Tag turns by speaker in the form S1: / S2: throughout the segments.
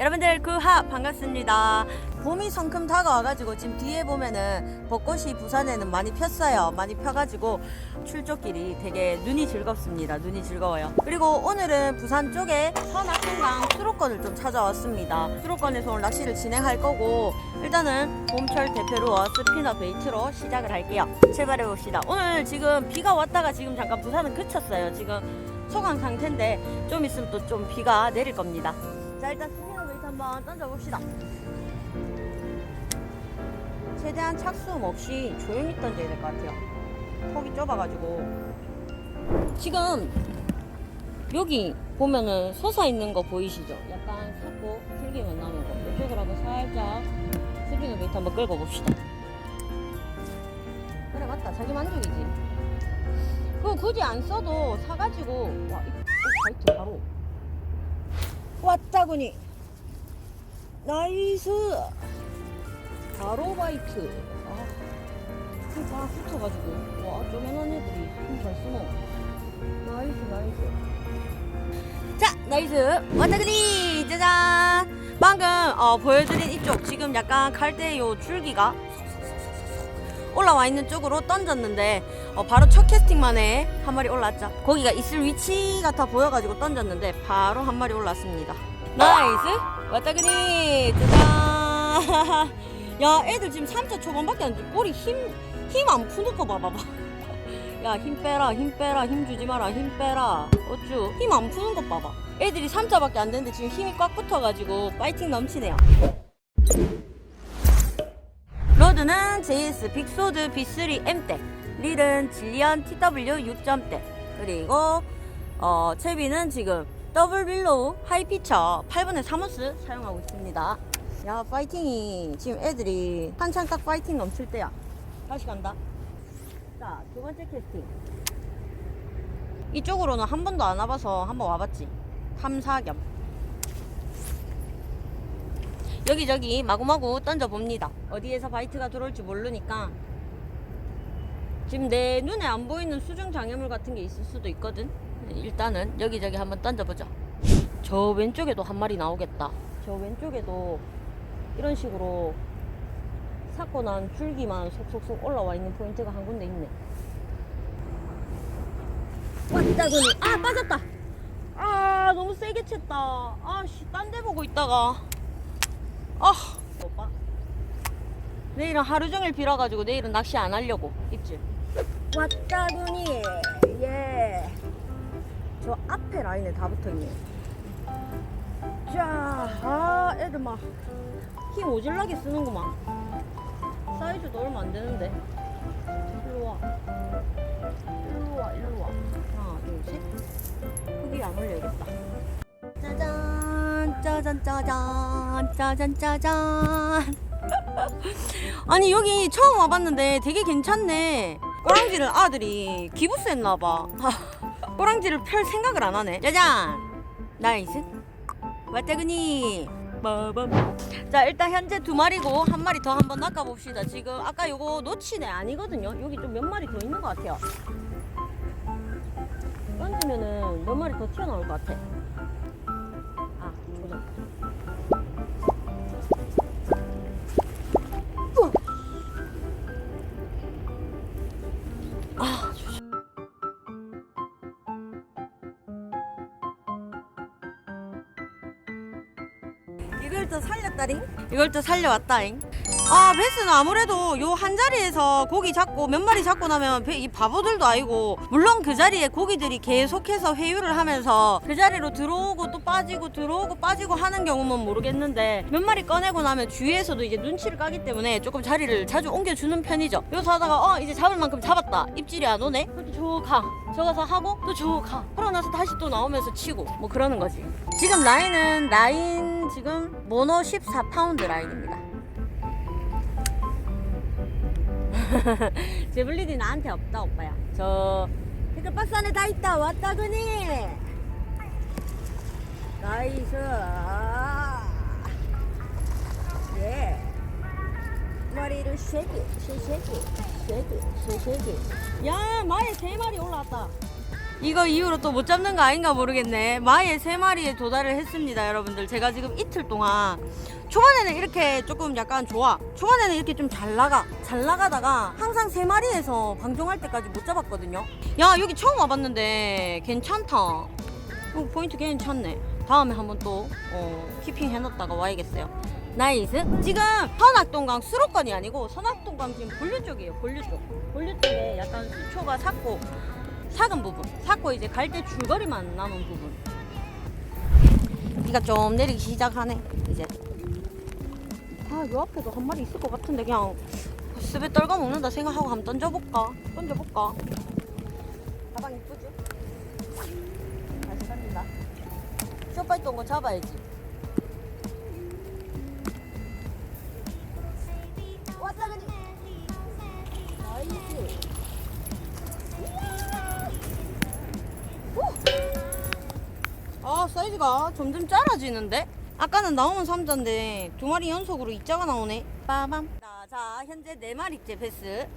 S1: 여러분들 구하 반갑습니다. 봄이 성큼 다가와가지고 지금 뒤에 보면은 벚꽃이 부산에는 많이 폈어요. 많이 펴가지고 출조길이 되게 눈이 즐겁습니다. 눈이 즐거워요. 그리고 오늘은 부산 쪽에 서낙동강 수로권을 좀 찾아왔습니다. 수로권에서 오늘 낚시를 진행할 거고 일단은 봄철 대표로 스피너 베이트로 시작을 할게요. 출발해 봅시다. 오늘 지금 비가 왔다가 지금 잠깐 부산은 그쳤어요. 지금 소강 상태인데 좀 있으면 또 좀 비가 내릴 겁니다. 자 일단 한번 던져봅시다. 최대한 착수음 없이 조용히 던져야 될 것 같아요. 폭이 좁아가지고 지금 여기 보면은 솟아 있는 거 보이시죠? 약간 삭고 줄기만 남은 거. 이쪽으로 한번 살짝 스피너 베이트 한번 끌고 봅시다. 그래 맞다 자기 만족이지. 그거 굳이 안 써도 사가지고 와 이, 어, 바이트 바로 왔다구니 나이스. 바로 바이트. 아, 다 붙어가지고. 와 쪼매난 애들이. 힘 잘 쓰노 나이스 나이스. 자 나이스. 왔다구니 짜잔. 방금 어, 보여드린 이쪽 지금 약간 칼대 요 줄기가 올라와 있는 쪽으로 던졌는데 어, 바로 첫 캐스팅만에 한 마리 올랐죠. 거기가 있을 위치 같아 보여가지고 던졌는데 바로 한 마리 올랐습니다. 나이스 왔다 그니 짜잔 야 애들 지금 3차 초반밖에 안 돼. 꼬리 힘 힘 안 푸는 거 봐봐봐. 야 힘 빼라 힘 빼라 힘 주지 마라 힘 빼라 어쭈 힘 안 푸는 것 봐봐. 애들이 3차밖에 안 되는데 지금 힘이 꽉 붙어가지고 파이팅 넘치네요. 로드는 JS 빅소드 B3 M대, 릴은 질리언 TW 6점대, 그리고 어, 채비는 지금 더블 빌로우 하이피처 8분의 3호스 사용하고 있습니다. 야, 파이팅이 지금 애들이 한창 딱 파이팅 넘칠 때야. 다시 간다. 자, 두 번째 캐스팅. 이쪽으로는 한 번도 안 와봐서 한번 와봤지. 탐사 겸. 여기저기 마구마구 던져봅니다. 어디에서 바이트가 들어올지 모르니까 지금 내 눈에 안 보이는 수중 장애물 같은 게 있을 수도 있거든. 일단은 여기저기 한번 던져보자. 저 왼쪽에도 한 마리 나오겠다. 저 왼쪽에도 이런 식으로 삭고 난 줄기만 속속속 올라와 있는 포인트가 한 군데 있네. 왔다구니. 아 빠졌다. 아 너무 세게 쳤다. 아씨 딴 데 보고 있다가. 아, 오빠. 내일은 하루 종일 빌어가지고 내일은 낚시 안 하려고 입질. 왔다구니. 예. 저 앞에 라인에 다 붙어있네. 자, 아, 애들 막 힘 오질나게 쓰는구만. 사이즈도 얼마 안 되는데. 일로 와. 일로 와, 일로 와. 하나, 둘, 셋. 크기 안 올려야겠다. 짜잔 짜잔 짜잔 짜잔 짜잔 아니 여기 처음 와봤는데 되게 괜찮네 꼬랑지를 아들이 기부스 했나봐 꼬랑지를 펼 생각을 안 하네. 짜잔! 나이스. 왔다그니. 빠밤. 자 일단 현재 두 마리고 한 마리 더 한번 낚아봅시다. 지금 아까 요거 놓치네. 아니거든요. 여기 좀 몇 마리 더 있는 것 같아요. 던지면은 몇 마리 더 튀어나올 것 같아. 아, 조정. 또 살렸다링? 이걸 또 살려왔다잉? 아, 베스는 아무래도 요 한 자리에서 고기 잡고 몇 마리 잡고 나면 배- 이 바보들도 아니고 물론 그 자리에 고기들이 계속해서 회유를 하면서 그 자리로 들어오고 또 빠지고 들어오고 빠지고 하는 경우면 모르겠는데 몇 마리 꺼내고 나면 주위에서도 이제 눈치를 까기 때문에 조금 자리를 자주 옮겨주는 편이죠. 여기서 하다가 어 이제 잡을 만큼 잡았다 입질이 안 오네. 그럼 또 가. 저 가서 하고 또 저 가. 그러고 나서 다시 또 나오면서 치고 뭐 그러는 거지. 지금 라인은 라인 지금 모노 14파운드 라인입니다. 제블린이 나한테 없다 오빠야. 저 태클박스 안에 다 있다. 왔다 그니? 나이스. 예. 머리를 쉐기 쉐쉐기 쉐기 쉐쉐기. 야 마에 세 마리 올라왔다 이거 이후로 또 못 잡는 거 아닌가 모르겠네. 마에 세 마리에 도달을 했습니다, 여러분들. 제가 지금 이틀 동안 초반에는 이렇게 조금 약간 좋아. 초반에는 이렇게 좀 잘 나가. 잘 나가다가 항상 세 마리에서 방종할 때까지 못 잡았거든요. 야, 여기 처음 와봤는데 괜찮다. 어, 포인트 괜찮네. 다음에 한번 또 어, 키핑 해놨다가 와야겠어요. 나이스. 지금 선악동강 수로권이 아니고 선악동강 지금 본류 쪽이에요. 본류 쪽. 본류 쪽에 약간 수초가 삭고 삭은 부분. 삭고 이제 갈 때 줄거리만 남은 부분. 비가 좀 내리기 시작하네. 이제. 아, 요 앞에도 한 마리 있을 것 같은데 그냥 습에 떨궈 먹는다 생각하고 한번 던져볼까? 던져볼까? 가방 이쁘죠? 잘 던진다. 쇼파이 동거 잡아야지. 아 사이즈가 점점 작아지는데? 아까는 나오면 3자인데 두 마리 연속으로 2자가 나오네. 빠밤. 자, 자 현재 네 마리째 패스.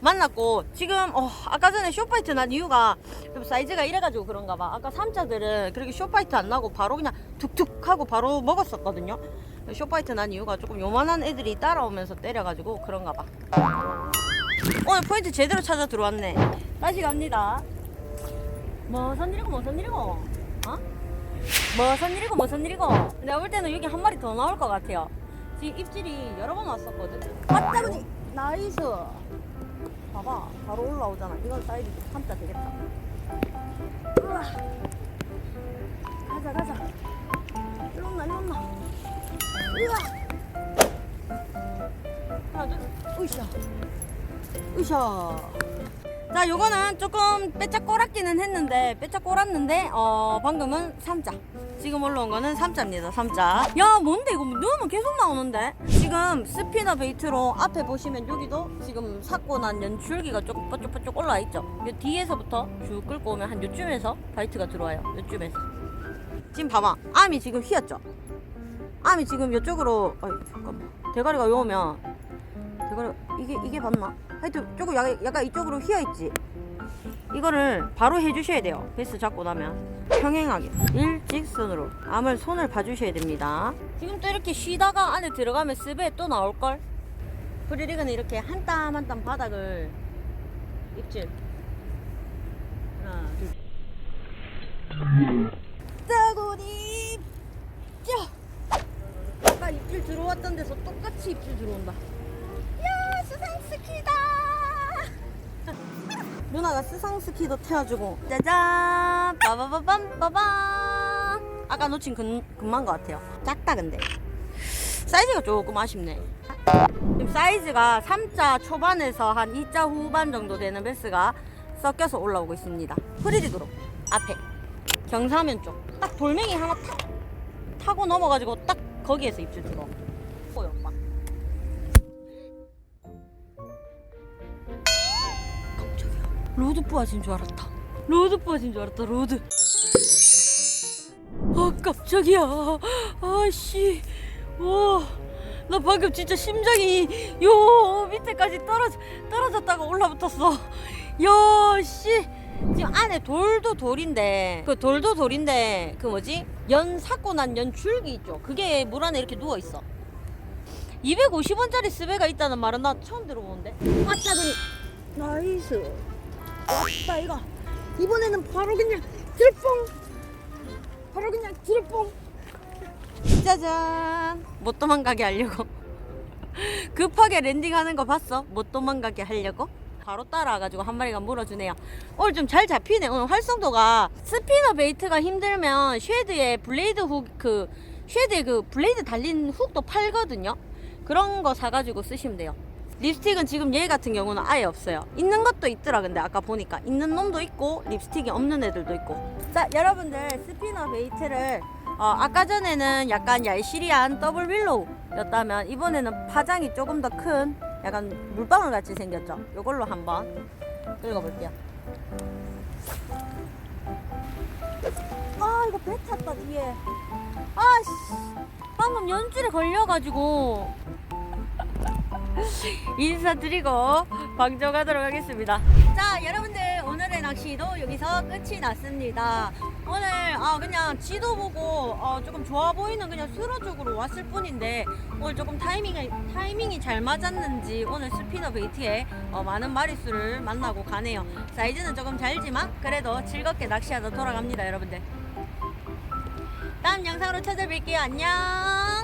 S1: 만났고 지금 어, 아까 전에 쇼파이트 난 이유가 좀 사이즈가 이래가지고 그런가 봐 아까 3자들은 그렇게 쇼파이트 안 나고 바로 그냥 툭툭 하고 바로 먹었었거든요 쇼파이트 난 이유가 조금 요만한 애들이 따라오면서 때려가지고 그런가 봐 오늘 포인트 제대로 찾아 들어왔네 다시 갑니다 무슨 일이고 무슨 일이고 어? 무슨 일이고 무슨 일이고. 내가 볼 때는 여기 한 마리 더 나올 것 같아요. 지금 입질이 여러 번 왔었거든. 왔다구니 나이스. 봐봐 바로 올라오잖아. 이건 사이즈 좀 참자 되겠다. 우와. 가자 가자. 일로 온나 일로 온나 우와. 하나 둘. 으쌰. 으쌰 자 요거는 조금 빼짝 꼬랐기는 했는데 빼짝 꼬랐는데 어 방금은 3자. 지금 올라온 거는 3자입니다 3자. 야 뭔데 이거? 넣으면 계속 나오는데? 지금 스피너 베이트로 앞에 보시면 여기도 지금 삭고 난 연줄기가 조금 뽀쪽뽀쪽 올라와 있죠? 요 뒤에서부터 쭉 끌고 오면 한 요쯤에서 바이트가 들어와요 요쯤에서. 지금 봐봐. 암이 지금 휘었죠? 암이 지금 이쪽으로 어이 잠깐만. 대가리가 요 오면 대가리 이게 이게 맞나? 하여튼 조금 약간, 약간 이쪽으로 휘어 있지. 이거를 바로 해주셔야 돼요. 베스 잡고 나면 평행하게 일직선으로 암을 손을 봐주셔야 됩니다. 지금 또 이렇게 쉬다가 안에 들어가면 습에 또 나올 걸. 프리리그는 이렇게 한 땀 한 땀 바닥을 입질. 하나 둘. 따고니 짜. 아까 입질 들어왔던 데서 똑같이 입질 들어온다. 야 수상 스키다 누나가 수상 스키도 태워주고. 짜잔! 빠바바밤 빠밤! 아까 놓친 금, 금만 것 같아요. 작다 근데. 사이즈가 조금 아쉽네. 지금 사이즈가 3자 초반에서 한 2자 후반 정도 되는 베스가 섞여서 올라오고 있습니다. 프리디그로. 앞에. 경사면 쪽. 딱 돌멩이 하나 탁! 타고 넘어가지고 딱 거기에서 입질 들어 로드 부하진 줄 알았다. 로드 부하진 줄 알았다. 로드. 아 깜짝이야. 아씨. 와. 나 방금 진짜 심장이 요 밑에까지 떨어져 떨어졌다가 올라붙었어. 야 씨. 지금 안에 돌도 돌인데 그 돌도 돌인데 그 뭐지 연 삭고 난 연 줄기 있죠. 그게 물 안에 이렇게 누워 있어. 250원짜리 스베가 있다는 말은 나 처음 들어보는데. 왔다더니 나이스. 왔다 이거. 이번에는 바로 그냥 들뽕. 바로 그냥 들뽕. 짜잔. 못 도망가게 하려고. 급하게 랜딩하는 거 봤어? 못 도망가게 하려고? 바로 따라와가지고 한 마리가 물어주네요. 오늘 좀 잘 잡히네. 오늘 활성도가 스피너 베이트가 힘들면 쉐드에 블레이드 훅그 쉐드에 그 블레이드 달린 훅도 팔거든요. 그런 거 사가지고 쓰시면 돼요. 립스틱은 지금 얘 같은 경우는 아예 없어요. 있는 것도 있더라 근데 아까 보니까 있는 놈도 있고 립스틱이 없는 애들도 있고. 자 여러분들 스피너 베이트를 어, 아까 전에는 약간 얄시리한 더블 윌로우 였다면 이번에는 파장이 조금 더 큰 약간 물방울 같이 생겼죠. 이걸로 한번 긁어볼게요. 아 이거 배 탔다 뒤에. 아씨 방금 연줄에 걸려가지고 인사드리고 방송하도록 하겠습니다. 자, 여러분들 오늘은 낚시도 여기서 끝이 났습니다. 오늘 아 그냥 지도 보고 어, 조금 좋아 보이는 그냥 수로 쪽으로 왔을 뿐인데 오늘 조금 타이밍이 타이밍이 잘 맞았는지 오늘 스피너 베이트에 어, 많은 마리수를 만나고 가네요. 사이즈는 조금 잘지만 그래도 즐겁게 낚시하다 돌아갑니다, 여러분들. 다음 영상으로 찾아뵐게요. 안녕.